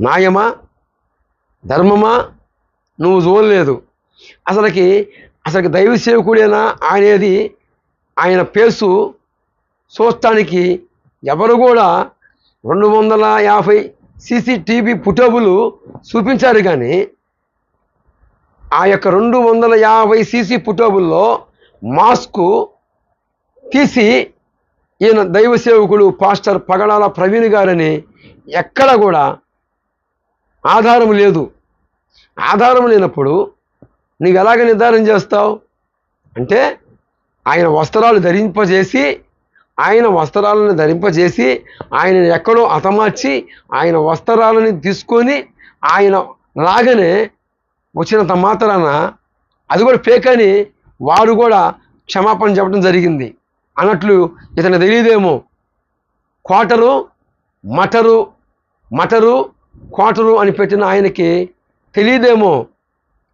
న్యాయమా? ధర్మమా? నువ్వు చూడలేదు. అసలుకి అసలుకి దైవ సేవకుడేనా అనేది ఆయన పేసు చూడటానికి ఎవరు కూడా రెండు వందల యాభై సీసీటీవీ ఫుటోబులు చూపించారు కానీ ఆ యొక్క రెండు వందల యాభై సీసీ ఫుటోబుల్లో మాస్కు తీసి ఈయన దైవ సేవకుడు పాస్టర్ పగడాల ప్రవీణ్ గారని ఎక్కడ కూడా ఆధారం లేదు. ఆధారం లేనప్పుడు నీకు ఎలాగ నిర్ధారణ చేస్తావు? అంటే ఆయన వస్త్రాలు ధరింపజేసి ఆయన వస్త్రాలను ధరింపజేసి ఆయన ఎక్కడో అతమార్చి ఆయన వస్త్రాలని తీసుకొని ఆయన లాగానే వచ్చినంత మాత్రాన అది కూడా ఫేక్ అని వారు కూడా క్షమాపణ చెప్పడం జరిగింది. అన్నట్లు ఇతను తెలియదేమో. క్వార్టరు మటరు మటరు క్వార్టరు అని పెట్టిన ఆయనకి తెలియదేమో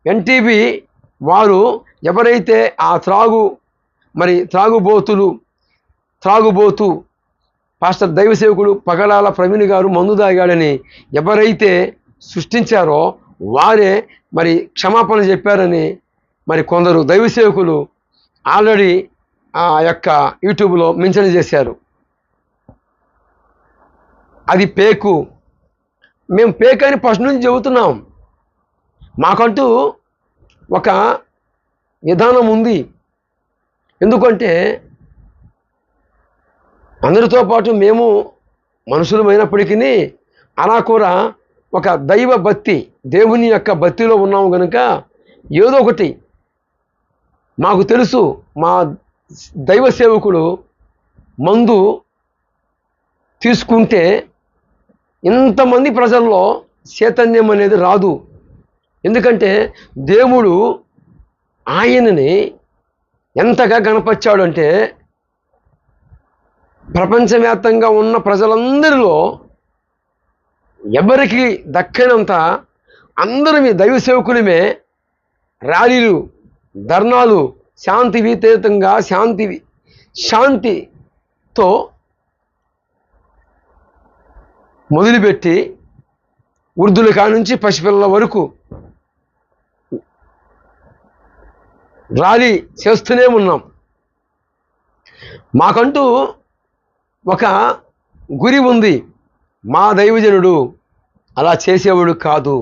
ఎన్టీబీ వారు ఎవరైతే ఆ త్రాగు మరి త్రాగుబోతులు త్రాగుబోతు పాస్టర్ దైవసేవకుడు పగడాల ప్రవీణ్ గారు మందు తాగాడని ఎవరైతే సృష్టించారో వారే మరి క్షమాపణ చెప్పారని మరి కొందరు దైవసేవకులు ఆల్రెడీ ఆ యొక్క యూట్యూబ్లో మెన్షన్ చేశారు. అది పేకు. మేము పేక్ అని ఫస్ట్ నుంచి చెబుతున్నాం. మాకంటూ ఒక విధానం ఉంది. ఎందుకంటే అందరితో పాటు మేము మనుషులమైనప్పటికీ అలా కూడా ఒక దైవ భక్తి దేవుని యొక్క భక్తిలో ఉన్నాము కనుక ఏదో ఒకటి మాకు తెలుసు మా దైవ సేవకుడు మందు తీసుకుంటే ఇంతమంది ప్రజల్లో చైతన్యం అనేది రాదు. ఎందుకంటే దేవుడు ఆయనని ఎంతగా గణపరిచాడు అంటే ప్రపంచవ్యాప్తంగా ఉన్న ప్రజలందరిలో ఎవరికి దక్కనంత అందరూ మీ దైవ సేవకులమే ర్యాలీలు ధర్నాలు శాంతి వితేతంగా శాంతి శాంతితో మొదలుపెట్టి వృద్ధుల కానుంచి పసిపిల్లల వరకు ర్యాలీ చేస్తూనే ఉన్నాం. మాకంటూ ఒక గురి ఉంది. మా దైవజనుడు అలా చేసేవాడు కాదు.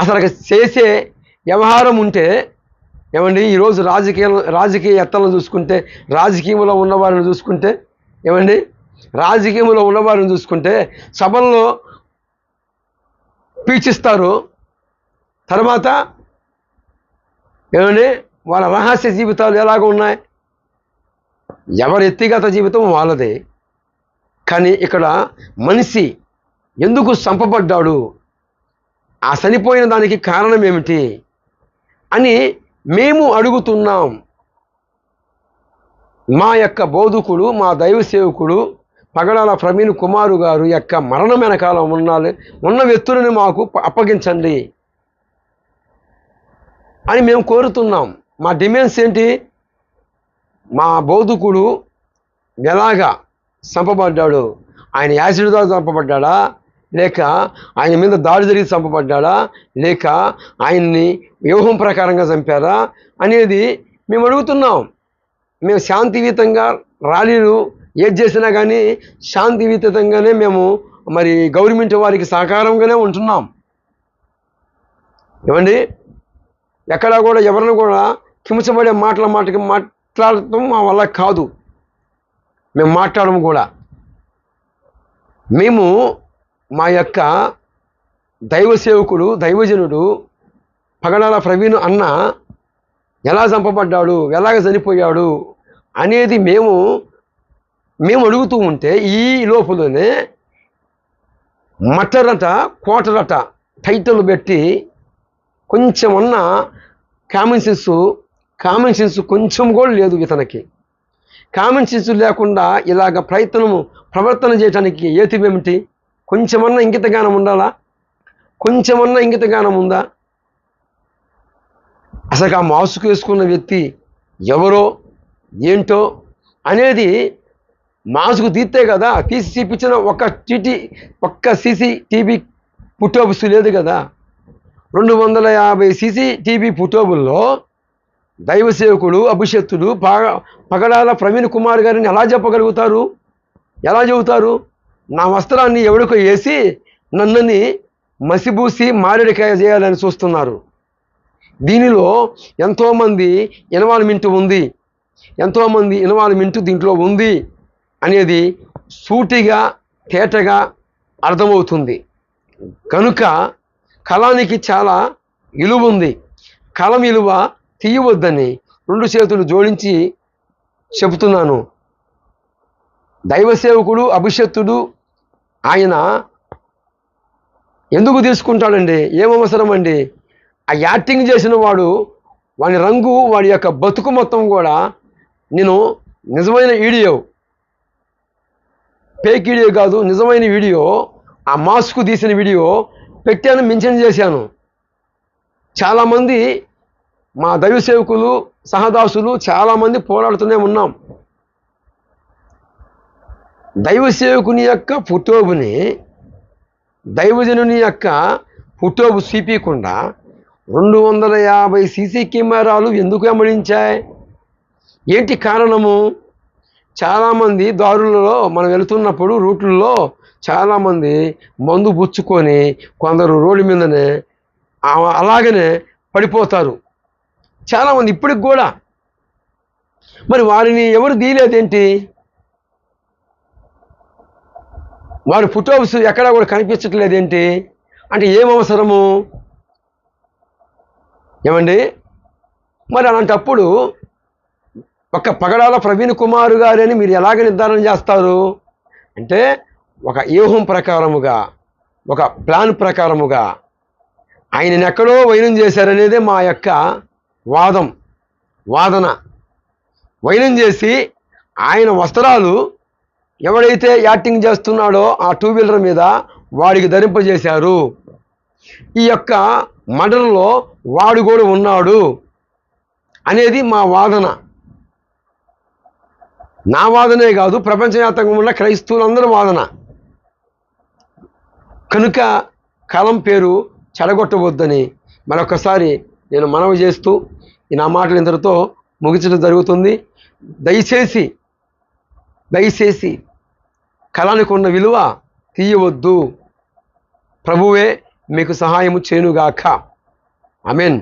అసలు చేసే వ్యవహారం ఉంటే ఏమండి ఈరోజు రాజకీయ రాజకీయ ఎత్తలను చూసుకుంటే రాజకీయంలో ఉన్నవారిని చూసుకుంటే ఏమండి రాజకీయంలో ఉన్నవారిని చూసుకుంటే సభల్లో పీచిస్తారు. తర్వాత ఏమండి? వాళ్ళ రహస్య జీవితాలు ఎలాగ ఉన్నాయి? ఎవరి వ్యక్తిగత జీవితం వాళ్ళది. కానీ ఇక్కడ మనిషి ఎందుకు చంపబడ్డాడు? ఆ చనిపోయిన దానికి కారణం ఏమిటి? అని మేము అడుగుతున్నాం. మా యొక్క బోధకుడు మా దైవ సేవకుడు పగడాల ప్రవీణ్ కుమారు గారు యొక్క మరణం వెనకాల ఉన్నాలి ఉన్న వ్యక్తులను మాకు అప్పగించండి అని మేము కోరుతున్నాం. మా డిమాండ్స్ ఏంటి? మా బౌద్ధకుడు ఎలాగా చంపబడ్డాడు? ఆయన యాసిడ్ ద్వారా చంపబడ్డాడా? లేక ఆయన మీద దాడి జరిగి చంపబడ్డాడా? లేక ఆయన్ని వ్యూహం ప్రకారంగా చంపారా? అనేది మేము అడుగుతున్నాం. మేము శాంతియుతంగా ర్యాలీలు ఏది చేసినా కానీ శాంతియుతంగానే మేము మరి గవర్నమెంట్ వారికి సహకారంగానే ఉంటున్నాం. ఏమండి? ఎక్కడా కూడా ఎవరిని కూడా కించబడే మాటల మాటకి మాట్లాడటం మా వల్ల కాదు. మేము మాట్లాడము కూడా. మేము మా యొక్క దైవ సేవకుడు దైవజనుడు పగడాల ప్రవీణ్ అన్న ఎలా చంపబడ్డాడు ఎలాగ చనిపోయాడు అనేది మేము మేము అడుగుతూ ఉంటే ఈ లోపలనే మటరట కోటరట టైటిల్ పెట్టి కొంచెం ఉన్న కామన్ సెన్స్ కామన్ సెన్స్ కొంచెం కూడా లేదు ఇతనికి. కామన్ సెన్స్ లేకుండా ఇలాగ ప్రయత్నము ప్రవర్తన చేయడానికి ఏతివేమిటి కొంచెమన్నా ఇంకిత ఉండాలా? కొంచెమన్నా ఇంకిత ఉందా? అసలు ఆ మాస్క్ వేసుకున్న వ్యక్తి ఎవరో ఏంటో అనేది మాస్క్ తీస్తే కదా తీసి చూపించిన ఒక్క టీటీ ఒక్క సీసీ టీవీ పుట్టోబుస్ లేదు కదా. రెండు వందల యాభై సీసీటీవీ పుట్టోబుల్లో దైవ సేవకుడు అభిషక్తుడు పగ పగడాల ప్రవీణ్ కుమార్ గారిని ఎలా చెప్పగలుగుతారు? ఎలా చెబుతారు? నా వస్త్రాన్ని ఎవడికో వేసి నన్నని మసిబూసి మారేడికాయ చేయాలని చూస్తున్నారు. దీనిలో ఎంతోమంది ఇన్వాల్వ్మెంట్ ఉంది. ఎంతోమంది ఇన్వాల్వ్మెంట్ దీంట్లో ఉంది. అనేది సూటిగా తేటగా అర్థమవుతుంది. కనుక కళానికి చాలా విలువ ఉంది. కలం విలువ తీయవద్దని రెండు చేతులు జోడించి చెబుతున్నాను. దైవ సేవకుడు ఆయన ఎందుకు తీసుకుంటాడండి? ఏం అవసరం అండి? ఆ యాక్టింగ్ చేసిన వాడు వాడి రంగు వాడి యొక్క బతుకు మొత్తం కూడా నేను నిజమైన వీడియో ఫేక్ వీడియో కాదు నిజమైన వీడియో ఆ మాస్క్ తీసిన వీడియో పెట్టాను మెన్షన్ చేశాను. చాలామంది మా దైవ సేవకులు సహదాసులు చాలామంది పోరాడుతూనే ఉన్నాం. దైవ సేవకుని యొక్క పుట్టోబుని దైవజనుని యొక్క పుట్టోబు చూపించకుండా రెండు వందల యాభై సీసీ కెమెరాలు ఎందుకు అమడించాయి ఏంటి కారణము? చాలామంది దారులలో మనం వెళుతున్నప్పుడు రూట్లలో చాలామంది మందు పుచ్చుకొని కొందరు రోడ్డు మీదనే అలాగనే పడిపోతారు. చాలామంది ఇప్పటికి కూడా. మరి వారిని ఎవరు తీయలేదేంటి? వారి ఫుటోస్ ఎక్కడా కూడా కనిపించట్లేదేంటి? అంటే ఏం అవసరము? ఏమండి? మరి అలాంటప్పుడు ఒక పగడాల ప్రవీణ్ కుమార్ గారని మీరు ఎలాగ నిర్ధారణ చేస్తారు? అంటే ఒక వ్యూహం ప్రకారముగా ఒక ప్లాన్ ప్రకారముగా ఆయనని ఎక్కడో వైనం చేశారనేదే మా యొక్క వాదం వాదన. వైనం చేసి ఆయన వస్త్రాలు ఎవడైతే యాక్టింగ్ చేస్తున్నాడో ఆ టూ వీలర్ మీద వాడికి ధరింపజేశారు. ఈ యొక్క మర్డర్లో వాడు కూడా ఉన్నాడు అనేది మా వాదన. నా వాదనే కాదు ప్రపంచవ్యాప్తంగా ఉన్న క్రైస్తవులందరూ వాదన. కనుక కలం పేరు చెడగొట్టవద్దని మరొకసారి నేను మనవి చేస్తూ ఈ నా మాటలు ఇంతటితో ముగించడం జరుగుతుంది. దయచేసి దయచేసి కళానికి ఉన్న విలువ తీయవద్దు. ప్రభువే మీకు సహాయము చేయునుగాక. అమెన్